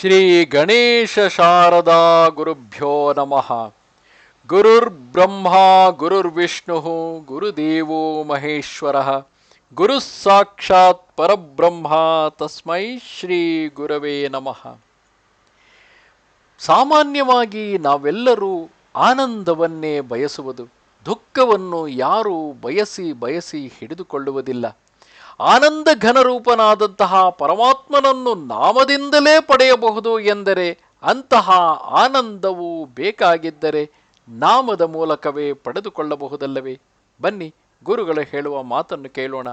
ಶ್ರೀ ಗಣೇಶ ಶಾರದಾ ಗುರುಭ್ಯೋ ನಮಃ. ಗುರುರ್ಬ್ರಹ್ಮ, ಗುರುರ್ವಿಷ್ಣು, ಗುರುದೇವೋ ಮಹೇಶ್ವರ. ಗುರು ಸಾಕ್ಷಾತ್ ಪರಬ್ರಹ್ಮ, ತಸ್ಮೈ ಶ್ರೀ ಗುರವೇ ನಮಃ. ಸಾಮಾನ್ಯವಾಗಿ ನಾವೆಲ್ಲರೂ ಆನಂದವನ್ನೇ ಬಯಸುವುದು, ದುಃಖವನ್ನು ಯಾರೂ ಬಯಸಿ ಬಯಸಿ ಹಿಡಿದುಕೊಳ್ಳುವುದಿಲ್ಲ. ಆನಂದ ಘನರೂಪನಾದಂತಹ ಪರಮಾತ್ಮನನ್ನು ನಾಮದಿಂದಲೇ ಪಡೆಯಬಹುದು ಎಂದರೆ ಅಂತಹ ಆನಂದವು ಬೇಕಾಗಿದ್ದರೆ ನಾಮದ ಮೂಲಕವೇ ಪಡೆದುಕೊಳ್ಳಬಹುದಲ್ಲವೇ? ಬನ್ನಿ, ಗುರುಗಳು ಹೇಳುವ ಮಾತನ್ನು ಕೇಳೋಣ.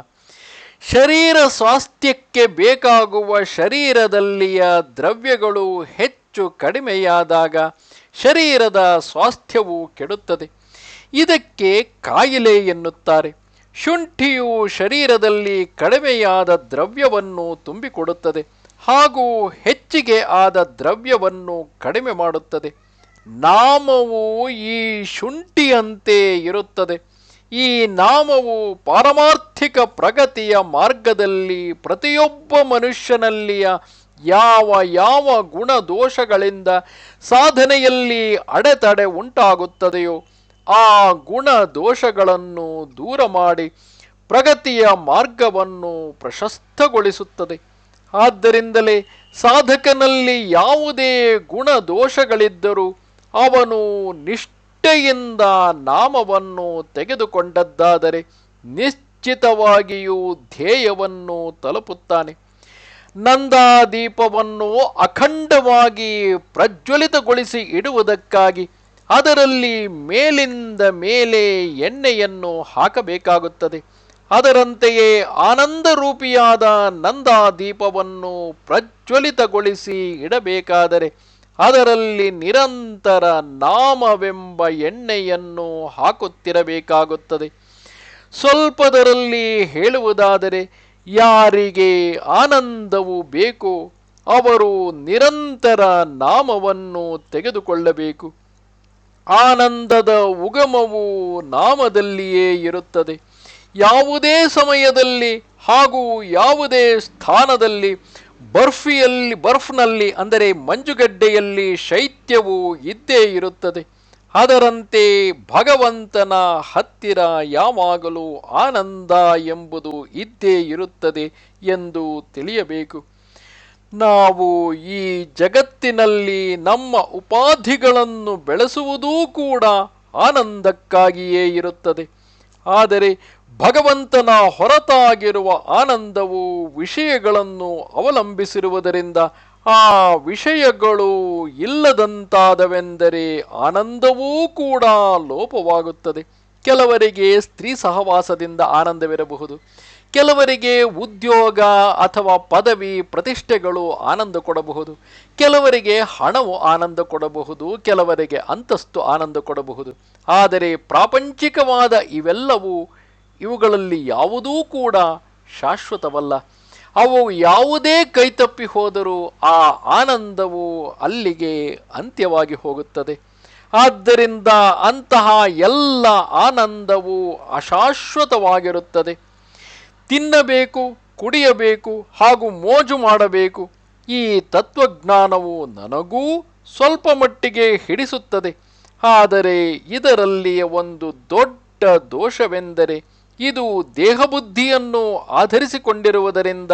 ಶರೀರ ಸ್ವಾಸ್ಥ್ಯಕ್ಕೆ ಬೇಕಾಗುವ ಶರೀರದಲ್ಲಿಯ ದ್ರವ್ಯಗಳು ಹೆಚ್ಚು ಕಡಿಮೆಯಾದಾಗ ಶರೀರದ ಸ್ವಾಸ್ಥ್ಯವು ಕೆಡುತ್ತದೆ. ಇದಕ್ಕೆ ಕಾಯಿಲೆ ಎನ್ನುತ್ತಾರೆ. ಶುಂಠಿಯು ಶರೀರದಲ್ಲಿ ಕಡಿಮೆಯಾದ ದ್ರವ್ಯವನ್ನು ತುಂಬಿಕೊಡುತ್ತದೆ, ಹಾಗೂ ಹೆಚ್ಚಿಗೆ ಆದ ದ್ರವ್ಯವನ್ನು ಕಡಿಮೆ ಮಾಡುತ್ತದೆ. ನಾಮವು ಈ ಶುಂಠಿಯಂತೆ ಇರುತ್ತದೆ. ಈ ನಾಮವು ಪಾರಮಾರ್ಥಿಕ ಪ್ರಗತಿಯ ಮಾರ್ಗದಲ್ಲಿ ಪ್ರತಿಯೊಬ್ಬ ಮನುಷ್ಯನಲ್ಲಿಯ ಯಾವ ಯಾವ ಗುಣದೋಷಗಳಿಂದ ಸಾಧನೆಯಲ್ಲಿ ಅಡೆತಡೆ ಉಂಟಾಗುತ್ತದೆಯೋ ಆ ಗುಣ ದೋಷಗಳನ್ನು ದೂರ ಮಾಡಿ ಪ್ರಗತಿಯ ಮಾರ್ಗವನ್ನು ಪ್ರಶಸ್ತಗೊಳಿಸುತ್ತದೆ. ಆದ್ದರಿಂದಲೇ ಸಾಧಕನಲ್ಲಿ ಯಾವುದೇ ಗುಣ ದೋಷಗಳಿದ್ದರೂ ಅವನು ನಿಷ್ಠೆಯಿಂದ ನಾಮವನ್ನು ತೆಗೆದುಕೊಂಡದ್ದಾದರೆ ನಿಶ್ಚಿತವಾಗಿಯೂ ಧ್ಯೇಯವನ್ನು ತಲುಪುತ್ತಾನೆ. ನಂದಾದೀಪವನ್ನು ಅಖಂಡವಾಗಿ ಪ್ರಜ್ವಲಿತಗೊಳಿಸಿ ಇಡುವುದಕ್ಕಾಗಿ ಅದರಲ್ಲಿ ಮೇಲಿಂದ ಮೇಲೆ ಎಣ್ಣೆಯನ್ನು ಹಾಕಬೇಕಾಗುತ್ತದೆ. ಅದರಂತೆಯೇ ಆನಂದ ರೂಪಿಯಾದ ನಂದಾದೀಪವನ್ನು ಪ್ರಜ್ವಲಿತಗೊಳಿಸಿ ಇಡಬೇಕಾದರೆ ಅದರಲ್ಲಿ ನಿರಂತರ ನಾಮವೆಂಬ ಎಣ್ಣೆಯನ್ನು ಹಾಕುತ್ತಿರಬೇಕಾಗುತ್ತದೆ. ಸ್ವಲ್ಪದರಲ್ಲಿ ಹೇಳುವುದಾದರೆ, ಯಾರಿಗೆ ಆನಂದವು ಬೇಕೋ ಅವರು ನಿರಂತರ ನಾಮವನ್ನು ತೆಗೆದುಕೊಳ್ಳಬೇಕು. ಆನಂದದ ಉಗಮವು ನಾಮದಲ್ಲಿಯೇ ಇರುತ್ತದೆ. ಯಾವುದೇ ಸಮಯದಲ್ಲಿ ಹಾಗೂ ಯಾವುದೇ ಸ್ಥಾನದಲ್ಲಿ ಬರ್ಫಿಯಲ್ಲಿ, ಬರ್ಫ್ನಲ್ಲಿ, ಅಂದರೆ ಮಂಜುಗಡ್ಡೆಯಲ್ಲಿ ಶೈತ್ಯವು ಇದ್ದೇ ಇರುತ್ತದೆ. ಅದರಂತೆ ಭಗವಂತನ ಹತ್ತಿರ ಯಾವಾಗಲೂ ಆನಂದ ಎಂಬುದು ಇದ್ದೇ ಇರುತ್ತದೆ ಎಂದು ತಿಳಿಯಬೇಕು. ನಾವು ಈ ಜಗತ್ತಿನಲ್ಲಿ ನಮ್ಮ ಉಪಾಧಿಗಳನ್ನು ಬೆಳೆಸುವುದೂ ಕೂಡ ಆನಂದಕ್ಕಾಗಿಯೇ ಇರುತ್ತದೆ. ಆದರೆ ಭಗವಂತನ ಹೊರತಾಗಿರುವ ಆನಂದವು ವಿಷಯಗಳನ್ನು ಅವಲಂಬಿಸಿರುವುದರಿಂದ ಆ ವಿಷಯಗಳು ಇಲ್ಲದಂತಾದವೆಂದರೆ ಆನಂದವೂ ಕೂಡ ಲೋಪವಾಗುತ್ತದೆ. ಕೆಲವರಿಗೆ ಸ್ತ್ರೀ ಸಹವಾಸದಿಂದ ಆನಂದವಿರಬಹುದು. ಕೆಲವರಿಗೆ ಉದ್ಯೋಗ ಅಥವಾ ಪದವಿ ಪ್ರತಿಷ್ಠೆಗಳು ಆನಂದ ಕೊಡಬಹುದು. ಕೆಲವರಿಗೆ ಹಣವು ಆನಂದ ಕೊಡಬಹುದು, ಕೆಲವರಿಗೆ ಅಂತಸ್ತು ಆನಂದ ಕೊಡಬಹುದು. ಆದರೆ ಪ್ರಾಪಂಚಿಕವಾದ ಇವೆಲ್ಲವೂ ಇವುಗಳಲ್ಲಿ ಯಾವುದೂ ಕೂಡ ಶಾಶ್ವತವಲ್ಲ. ಅವು ಯಾವುದೇ ಕೈತಪ್ಪಿ ಹೋದರೂ ಆ ಆನಂದವು ಅಲ್ಲಿಗೆ ಅಂತ್ಯವಾಗಿ ಹೋಗುತ್ತದೆ. ಆದ್ದರಿಂದ ಅಂತಹ ಎಲ್ಲ ಆನಂದವು ಅಶಾಶ್ವತವಾಗಿರುತ್ತದೆ. ತಿನ್ನಬೇಕು, ಕುಡಿಯಬೇಕು ಹಾಗೂ ಮೋಜು ಮಾಡಬೇಕು. ಈ ತತ್ವಜ್ಞಾನವು ನನಗೂ ಸ್ವಲ್ಪ ಮಟ್ಟಿಗೆ ಹಿಡಿಸುತ್ತದೆ. ಆದರೆ ಇದರಲ್ಲಿಯ ಒಂದು ದೊಡ್ಡ ದೋಷವೆಂದರೆ ಇದು ದೇಹಬುದ್ಧಿಯನ್ನು ಆಧರಿಸಿಕೊಂಡಿರುವುದರಿಂದ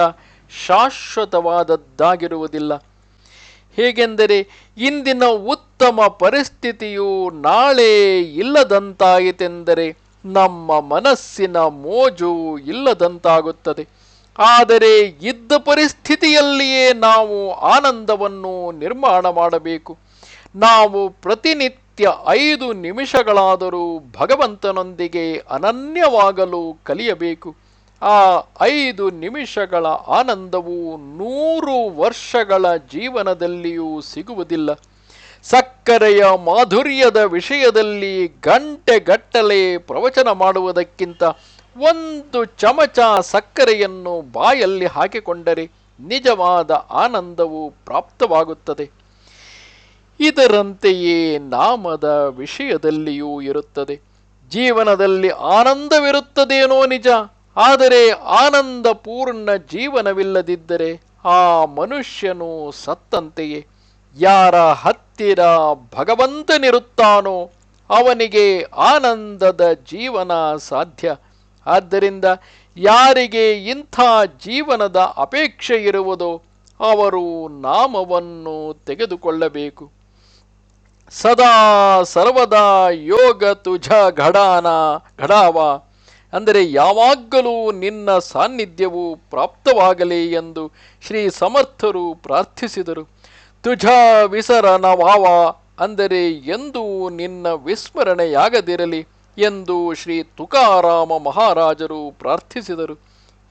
ಶಾಶ್ವತವಾದದ್ದಾಗಿರುವುದಿಲ್ಲ. ಹೇಗೆಂದರೆ ಇಂದಿನ ಉತ್ತಮ ಪರಿಸ್ಥಿತಿಯು ನಾಳೆ ಇಲ್ಲದಂತಾಯಿತೆಂದರೆ ನಮ್ಮ ಮನಸ್ಸಿನ ಮೋಜು ಇಲ್ಲದಂತಾಗುತ್ತದೆ. ಆದರೆ ಇದ್ದ ಪರಿಸ್ಥಿತಿಯಲ್ಲಿಯೇ ನಾವು ಆನಂದವನ್ನು ನಿರ್ಮಾಣ ಮಾಡಬೇಕು. ನಾವು ಪ್ರತಿನಿತ್ಯ ಐದು ನಿಮಿಷಗಳಾದರೂ ಭಗವಂತನೊಂದಿಗೆ ಅನನ್ಯವಾಗಲು ಕಲಿಯಬೇಕು. ಆ ಐದು ನಿಮಿಷಗಳ ಆನಂದವು ನೂರು ವರ್ಷಗಳ ಜೀವನದಲ್ಲಿಯೂ ಸಿಗುವುದಿಲ್ಲ. ಸಕ್ಕರೆಯ ಮಾಧುರ್ಯದ ವಿಷಯದಲ್ಲಿ ಗಂಟೆಗಟ್ಟಲೆ ಪ್ರವಚನ ಮಾಡುವುದಕ್ಕಿಂತ ಒಂದು ಚಮಚ ಸಕ್ಕರೆಯನ್ನು ಬಾಯಲ್ಲಿ ಹಾಕಿಕೊಂಡರೆ ನಿಜವಾದ ಆನಂದವು ಪ್ರಾಪ್ತವಾಗುತ್ತದೆ. ಇದರಂತೆಯೇ ನಾಮದ ವಿಷಯದಲ್ಲಿಯೂ ಇರುತ್ತದೆ. ಜೀವನದಲ್ಲಿ ಆನಂದವಿರುತ್ತದೇನೋ ನಿಜ, ಆದರೆ ಆನಂದ ಪೂರ್ಣ ಜೀವನವಿಲ್ಲದಿದ್ದರೆ ಆ ಮನುಷ್ಯನು ಸತ್ತಂತೆಯೇ. ಯಾರ ಹತ್ತಿರ ಭಗವಂತನಿರುತ್ತಾನೋ ಅವನಿಗೆ ಆನಂದದ ಜೀವನ ಸಾಧ್ಯ. ಆದ್ದರಿಂದ ಯಾರಿಗೆ ಇಂಥ ಜೀವನದ ಅಪೇಕ್ಷೆ ಇರುವುದೋ ಅವರು ನಾಮವನ್ನು ತೆಗೆದುಕೊಳ್ಳಬೇಕು. ಸದಾ ಸರ್ವದಾ ಯೋಗ ತುಜ ಘಡಾನ ಘಡಾವ. ಅಂದರೆ ಯಾವಾಗಲೂ ನಿನ್ನ ಸಾನ್ನಿಧ್ಯವು ಪ್ರಾಪ್ತವಾಗಲಿ ಎಂದು ಶ್ರೀ ಸಮರ್ಥರು ಪ್ರಾರ್ಥಿಸಿದರು. ತುಜ ವಿಸರನವಾವ ಅಂದರೆ ಎಂದೂ ನಿನ್ನ ವಿಸ್ಮರಣೆಯಾಗದಿರಲಿ ಎಂದು ಶ್ರೀ ತುಕಾರಾಮ ಮಹಾರಾಜರು ಪ್ರಾರ್ಥಿಸಿದರು.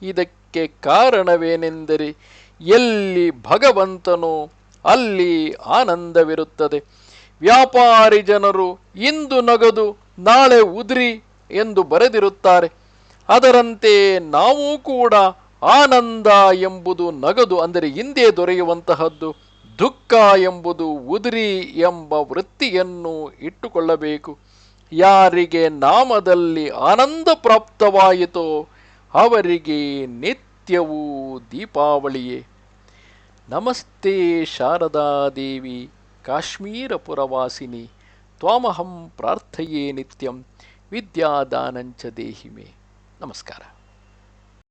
ಇದಕ್ಕೆ ಕಾರಣವೇನೆಂದರೆ ಎಲ್ಲಿ ಭಗವಂತನು, ಅಲ್ಲಿ ಆನಂದವಿರುತ್ತದೆ. ವ್ಯಾಪಾರಿ ಜನರು ಇಂದು ನಗದು, ನಾಳೆ ಉದ್ರಿ ಎಂದು ಬರೆದಿರುತ್ತಾರೆ. ಅದರಂತೆ ನಾವು ಕೂಡ ಆನಂದ ಎಂಬುದು ನಗದು, ಅಂದರೆ ಹಿಂದೆ ದೊರೆಯುವಂತಹದ್ದು. ದುಃಖ ಎಂಬುದು ಉದುರಿ ಎಂಬ ವೃತ್ತಿಯನ್ನು ಇಟ್ಟುಕೊಳ್ಳಬೇಕು. ಯಾರಿಗೆ ನಾಮದಲ್ಲಿ ಆನಂದ ಪ್ರಾಪ್ತವಾಯಿತೋ ಅವರಿಗೆ ನಿತ್ಯವೂ ದೀಪಾವಳಿಯೇ. ನಮಸ್ತೆ ಶಾರದಾದೇವಿ ಕಾಶ್ಮೀರಪುರವಾಸಿನಿ ತ್ವಾಮಹಂ ಪ್ರಾರ್ಥಯೇ ನಿತ್ಯಂ, ವಿದ್ಯಾದಾನಂಚ ದೇಹಿಮೆ. ನಮಸ್ಕಾರ.